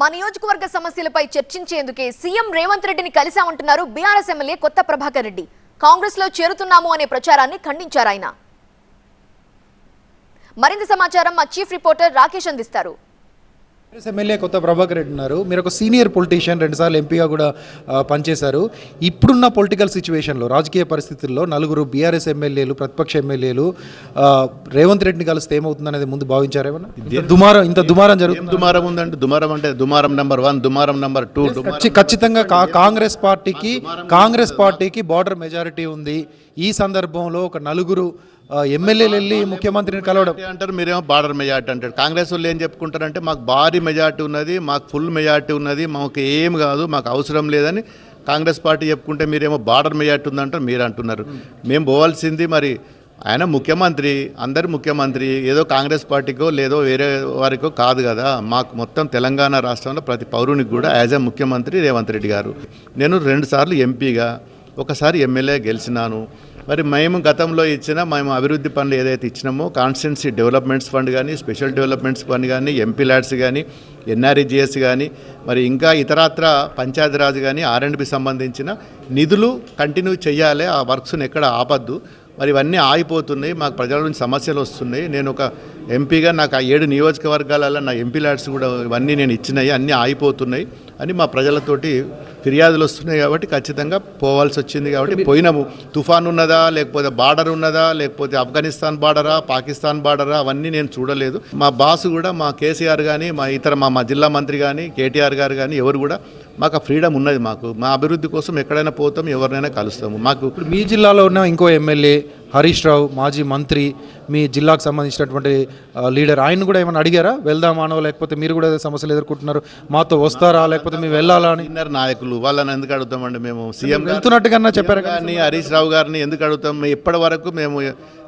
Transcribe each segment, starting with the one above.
మా నియోజకవర్గ సమస్యలపై చర్చించేందుకే సీఎం రేవంత్ రెడ్డిని కలిశామంటున్నారు బీఆర్ఎస్ ఎమ్మెల్యే కొత్త ప్రభాకర్ రెడ్డి. కాంగ్రెస్లో చేరుతున్నాము అనే ప్రచారాన్ని ఖండించారు ఆయన మరింత సమాచారం మా చీఫ్ రిపోర్టర్ రాకేష్ అందిస్తారు. ఎమ్మెల్యే కొత్త ప్రభాకర్ రెడ్డి ఉన్నారు. మీరు ఒక సీనియర్ పొలిటీషియన్ రెండుసార్లు ఎంపీగా కూడా పనిచేశారు. ఇప్పుడున్న పొలిటికల్ సిచ్యువేషన్లో రాజకీయ పరిస్థితుల్లో నలుగురు బీఆర్ఎస్ ఎమ్మెల్యేలు ప్రతిపక్ష ఎమ్మెల్యేలు రేవంత్ రెడ్డిని కలిస్తే ఏమవుతుందనేది ముందు భావించారేమన్నా దుమారం ఇంత దుమారం జరుగుతుంది దుమారం ఉందండి దుమారం అంటే దుమారం నెంబర్ వన్ దుమారం నెంబర్ టూ ఖచ్చి- ఖచ్చితంగా కాంగ్రెస్ పార్టీకి కాంగ్రెస్ పార్టీకి బార్డర్ మెజారిటీ ఉంది. ఈ సందర్భంలో ఒక నలుగురు ఎమ్మెల్యేలు వెళ్ళి ముఖ్యమంత్రిని కలవడం. అంటారు మీరేమో బార్డర్ మెజార్టీ అంటారు. కాంగ్రెస్ వాళ్ళు ఏం చెప్పుకుంటారంటే మాకు భారీ మెజార్టీ ఉన్నది మాకు ఫుల్ మెజార్టీ ఉన్నది మాకు ఏం కాదు మాకు అవసరం లేదని కాంగ్రెస్ పార్టీ చెప్పుకుంటే మీరేమో బార్డర్ మెజార్టీ ఉందంటారు మీరు అంటున్నారు. మేము. పోవాల్సింది మరి ఆయన ముఖ్యమంత్రి అందరు ముఖ్యమంత్రి ఏదో కాంగ్రెస్ పార్టీకో లేదో వేరే వారికో కాదు కదా. మాకు మొత్తం తెలంగాణ రాష్ట్రంలో ప్రతి పౌరునికి కూడా యాజ్ ఎ ముఖ్యమంత్రి రేవంత్ రెడ్డి గారు. నేను రెండుసార్లు ఎంపీగా ఒకసారి ఎమ్మెల్యే గెలిచినాను. మరి మేము గతంలో ఇచ్చిన మేము అభివృద్ధి పనులు ఏదైతే ఇచ్చినామో కాన్స్టెన్సీ డెవలప్మెంట్స్ ఫండ్ కానీ స్పెషల్ డెవలప్మెంట్స్ ఫండ్ కానీ ఎంపీ ల్యాడ్స్ కానీ ఎన్ఆర్ఈజిఎస్ కానీ మరి ఇంకా ఇతరత్ర పంచాయతీరాజ్ కానీ ఆర్ఎండ్బి సంబంధించిన నిధులు కంటిన్యూ చేయాలి. ఆ వర్క్స్ని ఎక్కడ ఆపద్దు. మరి ఇవన్నీ ఆగిపోతున్నాయి. మాకు ప్రజల నుంచి సమస్యలు వస్తున్నాయి. నేను ఒక ఎంపీగా నాకు ఆ ఏడు నియోజకవర్గాలలో నా ఎంపీ ల్యాడ్స్ కూడా ఇవన్నీ నేను ఇచ్చినాయి. అన్నీ ఆగిపోతున్నాయి అని మా ప్రజలతోటి ఫిర్యాదులు వస్తున్నాయి కాబట్టి ఖచ్చితంగా పోవాల్సి వచ్చింది కాబట్టి పోయినాము తుఫాన్ ఉన్నదా లేకపోతే బార్డర్ ఉన్నదా లేకపోతే ఆఫ్ఘనిస్తాన్ బార్డరా పాకిస్తాన్ బార్డరా అవన్నీ నేను చూడలేదు. మా బాస్ కూడా మా కేసీఆర్ కానీ మా ఇతర మా మా జిల్లా మంత్రి కానీ కేటీఆర్ గారు కానీ ఎవరు కూడా మాకు ఆ ఫ్రీడమ్ ఉన్నది మాకు. మా అభివృద్ధి కోసం ఎక్కడైనా పోతాం ఎవరినైనా కలుస్తాము. మాకు ఇప్పుడు మీ జిల్లాలో ఉన్న ఇంకో ఎమ్మెల్యే హరీష్ రావు మాజీ మంత్రి మీ జిల్లాకు సంబంధించినటువంటి లీడర్ ఆయన కూడా ఏమైనా అడిగారా? వెళ్దామానో లేకపోతే మీరు కూడా ఏదో సమస్యలు ఎదుర్కొంటున్నారు మాతో వస్తారా లేకపోతే మేము వెళ్ళాలా అని? నాయకులు వాళ్ళని ఎందుకు అడుగుతామండి మేము? సీఎం వెళ్తున్నట్టుగా చెప్పారు గారిని హరీష్ రావు గారిని ఎందుకు అడుగుతాం? ఇప్పటి వరకు మేము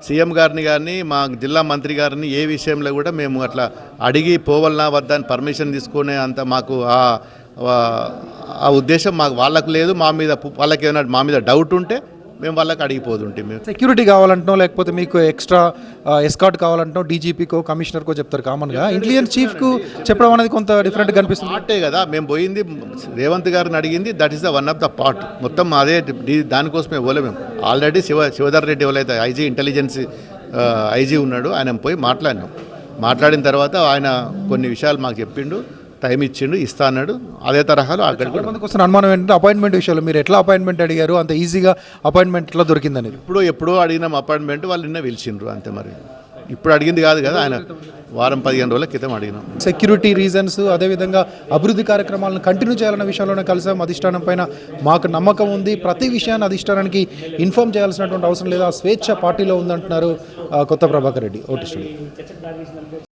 సీఎం గారిని కానీ మా జిల్లా మంత్రి గారిని ఏ విషయంలో కూడా మేము అట్లా అడిగి పోవాలన్నా వద్దా అని పర్మిషన్ తీసుకునే అంత మాకు ఆ ఆ- ఉద్దేశం మాకు వాళ్ళకు లేదు మా మీద వాళ్ళకి ఏమైనా మా మీద డౌట్ ఉంటే మేము వాళ్ళకి అడిగిపోతుంటే మేము సెక్యూరిటీ కావాలంటున్నాం లేకపోతే మీకు ఎక్స్ట్రా ఎస్కాట్ కావాలంటున్నాం డీజీపీకో కమిషనర్కో చెప్తారు కామన్గా ఇంటెలిజెన్స్ చీఫ్కు చెప్పడం అనేది కొంత డిఫరెంట్గా కనిపిస్తుంది. పార్టే కదా మేము పోయింది రేవంత్ గారిని అడిగింది that is the one of the part మొత్తం అదే దానికోసమే పోలే మేము. ఆల్రెడీ శివ శివధర్ రెడ్డి ఎవరైతే ఐజీ ఇంటెలిజెన్స్ ఐజీ ఉన్నాడు ఆయన పోయి మాట్లాడినాం. మాట్లాడిన తర్వాత ఆయన కొన్ని విషయాలు మాకు చెప్పిండు. టైం ఇచ్చిండు ఇస్తా అన్నాడు. అదే తరహాలో అక్కడ కూడా వస్తున్న అనుమానం ఏంటంటే అపాయింట్మెంట్ విషయంలో మీరు ఎట్లా అపాయింట్మెంట్ అడిగారు? అంత ఈజీగా అపాయింట్మెంట్ ఎట్లా దొరికిందనేది ఇప్పుడు ఎప్పుడో అడిగినాం అపాయింట్మెంట్ వాళ్ళు నిన్న పిలిచిండ్రు అంతే మరి. ఇప్పుడు అడిగింది కాదు కదా ఆయన. వారం పదిహేను రోజుల క్రితం అడిగినాం. సెక్యూరిటీ రీజన్స్ అదేవిధంగా అభివృద్ధి కార్యక్రమాలను కంటిన్యూ చేయాలన్న విషయంలోనే కలిసాం. అధిష్టానం పైన మాకు నమ్మకం ఉంది. ప్రతి విషయాన్ని అధిష్టానానికి ఇన్ఫార్మ్ చేయాల్సినటువంటి అవసరం లేదు. ఆ స్వేచ్ఛ పార్టీలో ఉందంటున్నారు కొత్త ప్రభాకర్ రెడ్డి ఓటీ